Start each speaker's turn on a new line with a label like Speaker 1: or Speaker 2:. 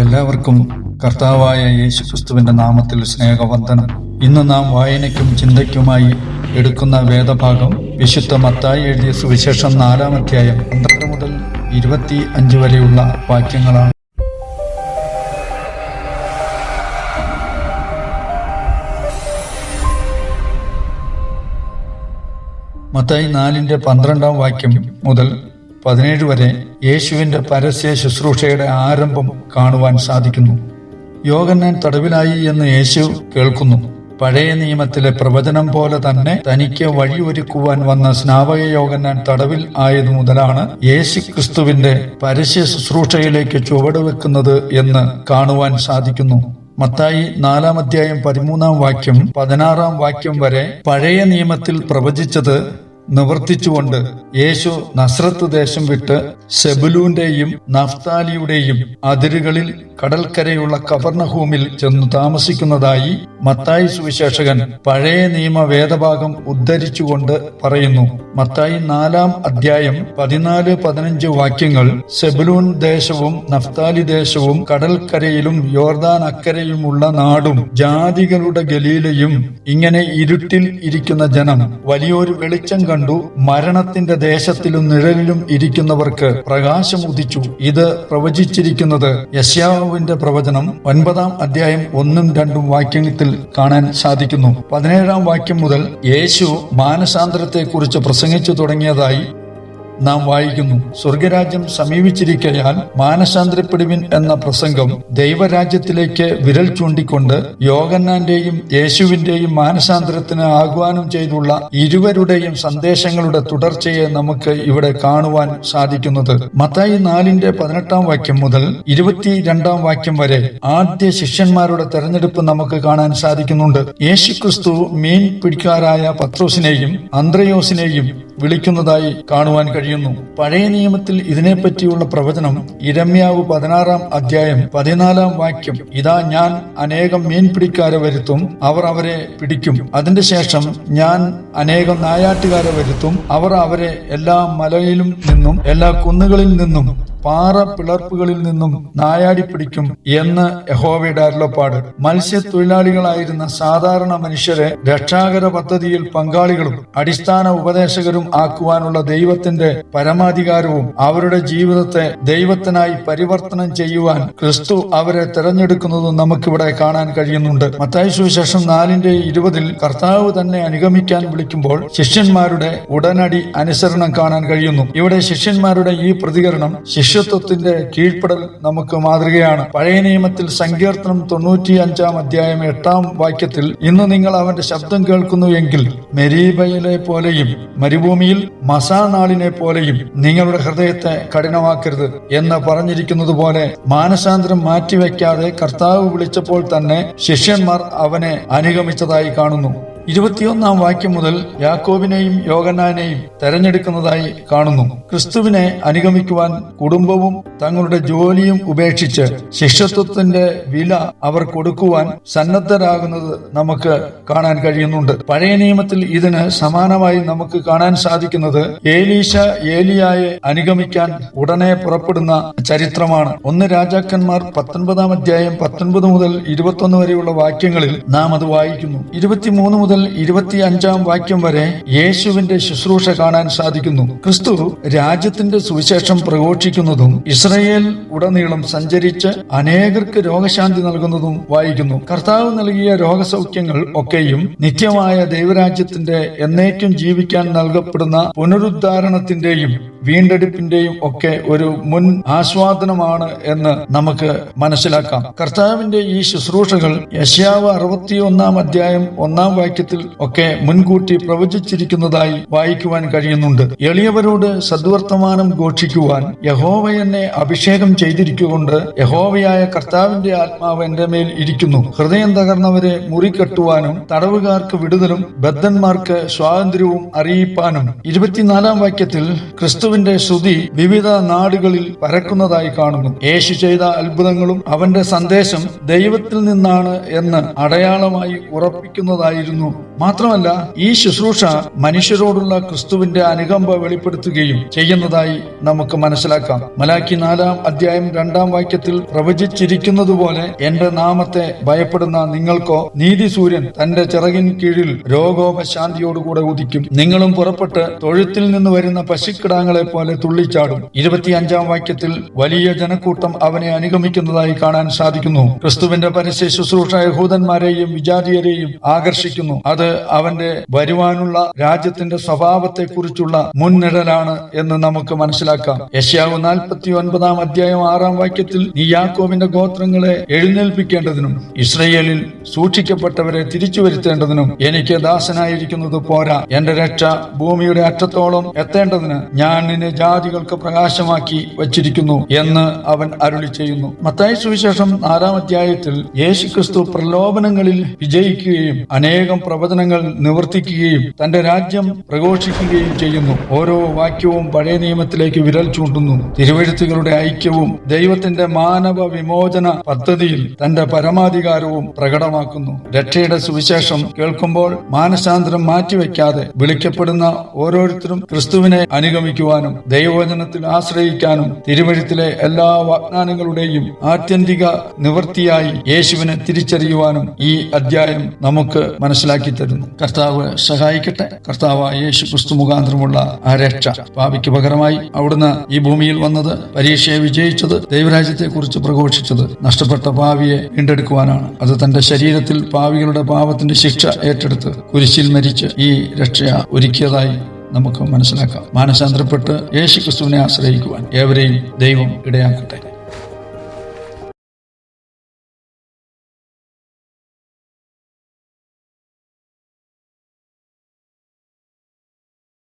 Speaker 1: എല്ലാവർക്കും കർത്താവായ യേശു ക്രിസ്തുവിന്റെ നാമത്തിൽ സ്നേഹവന്ദനം. ഇന്ന് നാം വായനയ്ക്കും ചിന്തയ്ക്കുമായി എടുക്കുന്ന വേദഭാഗം വിശുദ്ധ മത്തായി എഴുതിയ സുവിശേഷം നാലാം അധ്യായം പന്ത്രണ്ട് മുതൽ ഇരുപത്തി അഞ്ച് വരെയുള്ള വാക്യങ്ങളാണ്. മത്തായി നാലിന്റെ പന്ത്രണ്ടാം വാക്യം മുതൽ പതിനേഴ് വരെ യേശുവിന്റെ പരസ്യ ശുശ്രൂഷയുടെ ആരംഭം കാണുവാൻ സാധിക്കുന്നു. യോഗന്നാൻ തടവിലായി എന്ന് യേശു കേൾക്കുന്നു. പഴയ നിയമത്തിലെ പ്രവചനം പോലെ തന്നെ തനിക്ക് വഴിയൊരുക്കുവാൻ വന്ന സ്നാവക യോഗന്നാൻ തടവിൽ ആയതു മുതലാണ് യേശു ക്രിസ്തുവിന്റെ പരസ്യ ശുശ്രൂഷയിലേക്ക് ചുവടുവെക്കുന്നത് എന്ന് കാണുവാൻ സാധിക്കുന്നു. മത്തായി നാലാം അധ്യായം പതിമൂന്നാം വാക്യം പതിനാറാം വാക്യം വരെ പഴയ നിയമത്തിൽ പ്രവചിച്ചത് നിവർത്തിച്ചുകൊണ്ട് യേശു നസ്രത്ത് ദേശം വിട്ട് സെബുലൂന്റെയും നഫ്താലിയുടെയും അതിരുകളിൽ കടൽക്കരയുള്ള കവർണഹൂമിൽ ചെന്നു താമസിക്കുന്നതായി മത്തായി സുവിശേഷകൻ പഴയ നിയമ വേദഭാഗം ഉദ്ധരിച്ചുകൊണ്ട് പറയുന്നു. മത്തായി നാലാം അധ്യായം പതിനാല് പതിനഞ്ച് വാക്യങ്ങൾ സെബുലൂൻ ദേശവും നഫ്താലി ദേശവും കടൽക്കരയിലും യോർദാൻ അക്കരയുമുള്ള നാടും ജാതികളുടെ ഗലീലയും ഇങ്ങനെ ഇരുട്ടിൽ ഇരിക്കുന്ന ജനം വലിയൊരു വെളിച്ചം കണ്ടു മരണത്തിന്റെ ദേശത്തിലും നിഴലിലും ഇരിക്കുന്നവർക്ക് പ്രകാശം ഉദിച്ചു ഇത് പ്രവചിച്ചിരിക്കുന്നത് യശ്യാവിന്റെ പ്രവചനം ഒൻപതാം അധ്യായം ഒന്നും രണ്ടും വാക്യത്തിൽ കാണാൻ സാധിക്കുന്നു. പതിനേഴാം വാക്യം മുതൽ യേശു മാനസാന്തരത്തെക്കുറിച്ച് പ്രസംഗിച്ചു തുടങ്ങിയതായി നാം വായിക്കുന്നു. സ്വർഗരാജ്യം സമീപിച്ചിരിക്കയാൽ മാനസാന്തരപ്പെടുവിൻ എന്ന പ്രസംഗം ദൈവരാജ്യത്തിലേക്ക് വിരൽ ചൂണ്ടിക്കൊണ്ട് യോഗന്നാന്റെയും യേശുവിന്റെയും മാനസാന്തരത്തിന് ആഹ്വാനം ചെയ്തുള്ള ഇരുവരുടെയും സന്ദേശങ്ങളുടെ തുടർച്ചയെ നമുക്ക് ഇവിടെ കാണുവാൻ സാധിക്കുന്നത്. മത്തായി നാലിന്റെ പതിനെട്ടാം വാക്യം മുതൽ ഇരുപത്തിരണ്ടാം വാക്യം വരെ ആദ്യ ശിഷ്യന്മാരുടെ തെരഞ്ഞെടുപ്പ് നമുക്ക് കാണാൻ സാധിക്കുന്നുണ്ട്. യേശുക്രിസ്തു മീൻ പിടിക്കാരായ പത്രോസിനെയും അന്ത്രയോസിനെയും വിളിക്കുന്നതായി കാണുവാൻ കഴിയുന്നു. പഴയ നിയമത്തിൽ ഇതിനെപ്പറ്റിയുള്ള പ്രവചനം ഇരമ്യാവ് പതിനാറാം അധ്യായം പതിനാലാം വാക്യം ഇതാ ഞാൻ അനേകം മീൻ പിടിക്കാരെ വരുത്തും അവർ അവരെ പിടിക്കും. അതിന്റെ ശേഷം ഞാൻ അനേകം നായാട്ടുകാരെ വരുത്തും അവർ അവരെ എല്ലാ മലയിലും നിന്നും എല്ലാ കുന്നുകളിൽ നിന്നും പാറ പിളർപ്പുകളിൽ നിന്നും നായാടി പിടിക്കും എന്ന് യഹോവയുടെ അരുളപ്പാട്. മത്സ്യത്തൊഴിലാളികളായിരുന്ന സാധാരണ മനുഷ്യരെ രക്ഷാകര പദ്ധതിയിൽ പങ്കാളികളും അടിസ്ഥാന ഉപദേശകരും ആക്കുവാനുള്ള ദൈവത്തിന്റെ പരമാധികാരവും അവരുടെ ജീവിതത്തെ ദൈവത്തിനായി പരിവർത്തനം ചെയ്യുവാൻ ക്രിസ്തു അവരെ തെരഞ്ഞെടുക്കുന്നതും നമുക്കിവിടെ കാണാൻ കഴിയുന്നുണ്ട്. മത്തായി സുവിശേഷം നാലിന്റെ ഇരുപതിൽ കർത്താവ് തന്നെ അനുഗമിക്കാൻ വിളിക്കുമ്പോൾ ശിഷ്യന്മാരുടെ ഉടനടി അനുസരണം കാണാൻ കഴിയുന്നു. ഇവിടെ ശിഷ്യന്മാരുടെ ഈ പ്രതികരണം ശിഷ്യത്വത്തിന്റെ കീഴ്പ്പെടൽ നമുക്ക് മാതൃകയാണ്. പഴയ നിയമത്തിൽ സങ്കീർത്തനം തൊണ്ണൂറ്റി അഞ്ചാം അധ്യായം എട്ടാം വാക്യത്തിൽ ഇന്ന് നിങ്ങൾ അവന്റെ ശബ്ദം കേൾക്കുന്നു എങ്കിൽ മെരീബയിലെ പോലെയും മരുഭൂമിയിൽ മസാനാളിനെ പോലെയും നിങ്ങളുടെ ഹൃദയത്തെ കഠിനമാക്കരുത് എന്ന് പറഞ്ഞിരിക്കുന്നത് പോലെ മാനസാന്തരം മാറ്റിവെക്കാതെ കർത്താവ് വിളിച്ചപ്പോൾ തന്നെ ശിഷ്യന്മാർ അവനെ അനുഗമിച്ചതായി കാണുന്നു. ഇരുപത്തിയൊന്നാം വാക്യം മുതൽ യാക്കോബിനെയും യോഗനാനെയും തെരഞ്ഞെടുക്കുന്നതായി കാണുന്നു. ക്രിസ്തുവിനെ അനുഗമിക്കുവാൻ കുടുംബവും തങ്ങളുടെ ജോലിയും ഉപേക്ഷിച്ച് ശിഷ്യത്വത്തിന്റെ വില അവർ കൊടുക്കുവാൻ സന്നദ്ധരാകുന്നത് നമുക്ക് കാണാൻ കഴിയുന്നുണ്ട്. പഴയ നിയമത്തിൽ ഇതിന് സമാനമായി നമുക്ക് കാണാൻ സാധിക്കുന്നത് ഏലീശ ഏലിയായെ അനുഗമിക്കാൻ ഉടനെ പുറപ്പെടുന്ന ചരിത്രമാണ്. ഒന്ന് രാജാക്കന്മാർ പത്തൊൻപതാം അധ്യായം പത്തൊൻപത് മുതൽ ഇരുപത്തൊന്ന് വരെയുള്ള വാക്യങ്ങളിൽ നാം അത് വായിക്കുന്നു. ഇരുപത്തിമൂന്ന് മുതൽ ഇരുപത്തി അഞ്ചാം വാക്യം വരെ യേശുവിന്റെ ശുശ്രൂഷ കാണാൻ സാധിക്കുന്നു. ക്രിസ്തു രാജ്യത്തിന്റെ സുവിശേഷം പ്രഘോഷിക്കുന്നതും ഇസ്രയേൽ ഉടനീളം സഞ്ചരിച്ച് അനേകർക്ക് രോഗശാന്തി നൽകുന്നതും വായിക്കുന്നു. കർത്താവ് നൽകിയ രോഗസൗഖ്യങ്ങൾ ഒക്കെയും നിത്യമായ ദൈവരാജ്യത്തിന്റെ എന്നേക്കും ജീവിക്കാൻ നൽകപ്പെടുന്ന പുനരുദ്ധാരണത്തിന്റെയും വീണ്ടെടുപ്പിന്റെയും ഒക്കെ ഒരു മുൻ ആസ്വാദനമാണ് എന്ന് നമുക്ക് മനസ്സിലാക്കാം. കർത്താവിന്റെ ഈ ശുശ്രൂഷകൾ യശ്യാവ് അറുപത്തിയൊന്നാം അധ്യായം ഒന്നാം വാക്യത്തിൽ ഒക്കെ മുൻകൂട്ടി പ്രവചിച്ചിരിക്കുന്നതായി വായിക്കുവാൻ കഴിയുന്നുണ്ട്. എളിയവരോട് സദ്വർത്തമാനം ഘോഷിക്കുവാൻ യഹോവ എന്നെ അഭിഷേകം ചെയ്തിരിക്കുകൊണ്ട് യഹോവയായ കർത്താവിന്റെ ആത്മാവ് എന്റെ മേൽ ഇരിക്കുന്നു. ഹൃദയം തകർന്നവരെ മുറിക്കെട്ടുവാനും തടവുകാർക്ക് വിടുതലും ബദ്ധന്മാർക്ക് സ്വാതന്ത്ര്യവും അറിയിപ്പാനും. ഇരുപത്തിനാലാം വാക്യത്തിൽ ക്രിസ്തുവിന്റെ ശ്രുതി വിവിധ നാടുകളിൽ പരക്കുന്നതായി കാണുന്നു. യേശു ചെയ്ത അത്ഭുതങ്ങളും അവന്റെ സന്ദേശം ദൈവത്തിൽ നിന്നാണ് എന്ന് അടയാളമായി ഉറപ്പിക്കുന്നതായിരുന്നു. മാത്രമല്ല ഈ ശുശ്രൂഷ മനുഷ്യരോടുള്ള ക്രിസ്തുവിന്റെ അനുകമ്പ വെളിപ്പെടുത്തുകയും ചെയ്യുന്നതായി നമുക്ക് മനസ്സിലാക്കാം. മലാക്കി നാലാം അധ്യായം രണ്ടാം വാക്യത്തിൽ പ്രവചിച്ചിരിക്കുന്നതുപോലെ എന്റെ നാമത്തെ ഭയപ്പെടുന്ന നിങ്ങൾക്കോ നീതി സൂര്യൻ തന്റെ ചിറകിൻ കീഴിൽ രോഗോപശാന്തിയോടുകൂടെ ഉദിക്കും. നിങ്ങളും പുറപ്പെട്ട് തൊഴുത്തിൽ നിന്ന് വരുന്ന പശുക്കിടാങ്ങളെ പോലെ തുള്ളിച്ചാടും. ഇരുപത്തിയഞ്ചാം വാക്യത്തിൽ വലിയ ജനക്കൂട്ടം അവനെ അനുഗമിക്കുന്നതായി കാണാൻ സാധിക്കുന്നു. ക്രിസ്തുവിന്റെ പരസ്യ ശുശ്രൂഷ യഹൂദന്മാരെയും വിജാതിയരെയും ആകർഷിക്കുന്നു. അത് അവന്റെ വരുവാനുള്ള രാജ്യത്തിന്റെ സ്വഭാവത്തെക്കുറിച്ചുള്ള മുൻനിഴലാണ് എന്ന് നമുക്ക് മനസ്സിലാക്കാം. യശ്യാവ് നാൽപ്പത്തി ഒൻപതാം അധ്യായം ആറാം വാക്യത്തിൽ നീ യാക്കോവിന്റെ ഗോത്രങ്ങളെ എഴുന്നേൽപ്പിക്കേണ്ടതിനും ഇസ്രയേലിൽ സൂക്ഷിക്കപ്പെട്ടവരെ തിരിച്ചു വരുത്തേണ്ടതിനും എനിക്ക് ദാസനായിരിക്കുന്നത് പോരാ. എന്റെ രക്ഷ ഭൂമിയുടെ അറ്റത്തോളം എത്തേണ്ടതിന് ഞാൻ നിന്നെ ജാതികൾക്ക് പ്രകാശമാക്കി വച്ചിരിക്കുന്നു എന്ന് അവൻ അരുളി ചെയ്യുന്നു. മത്തായി സുവിശേഷം നാലാം അധ്യായത്തിൽ യേശുക്രിസ്തു പ്രലോഭനങ്ങളിൽ വിജയിക്കുകയും അനേകം പ്രവചനങ്ങൾ നിവർത്തിക്കുകയും തന്റെ രാജ്യം പ്രഘോഷിക്കുകയും ചെയ്യുന്നു. ഓരോ വാക്യവും പഴയ നിയമത്തിലേക്ക് വിരൽ ചൂണ്ടുന്നു. തിരുവഴുത്തുകളുടെ ഐക്യവും ദൈവത്തിന്റെ മാനവ വിമോചന പദ്ധതിയിൽ തന്റെ പരമാധികാരവും പ്രകടമാക്കുന്നു. രക്ഷയുടെ സുവിശേഷം കേൾക്കുമ്പോൾ മാനസാന്തരം മാറ്റിവെക്കാതെ വിളിക്കപ്പെടുന്ന ഓരോരുത്തരും ക്രിസ്തുവിനെ അനുഗമിക്കുവാനും ദൈവവചനത്തിൽ ആശ്രയിക്കാനും തിരുവഴുത്തിലെ എല്ലാ വാഗ്ദാനങ്ങളുടെയും ആത്യന്തിക നിവൃത്തിയായി യേശുവിനെ തിരിച്ചറിയുവാനും ഈ അധ്യായം നമുക്ക് മനസ്സിലാക്കി തരുന്നു. കർത്താവ് സഹായിക്കട്ടെ. കർത്താവ് യേശു ക്രിസ്തു മുഖാന്തരമുള്ള ആ രക്ഷ പാപിക്ക് പകരമായി അവിടുന്ന് ഈ ഭൂമിയിൽ വന്നത് പരീക്ഷയെ വിജയിച്ചത് ദൈവരാജ്യത്തെ കുറിച്ച് പ്രഘോഷിച്ചത് നഷ്ടപ്പെട്ട പാവിയെ വീണ്ടെടുക്കുവാനാണ്. അത് തന്റെ ശരീരത്തിൽ പാവികളുടെ പാപത്തിന്റെ ശിക്ഷ ഏറ്റെടുത്ത് കുരിശിൽ മരിച്ച് ഈ രക്ഷ ഒരുക്കിയതായി നമുക്ക് മനസ്സിലാക്കാം. മാനസാന്തരപ്പെട്ട് യേശു ക്രിസ്തുവിനെ ആശ്രയിക്കുവാൻ ഏവരെയും ദൈവം ഇടയാക്കട്ടെ.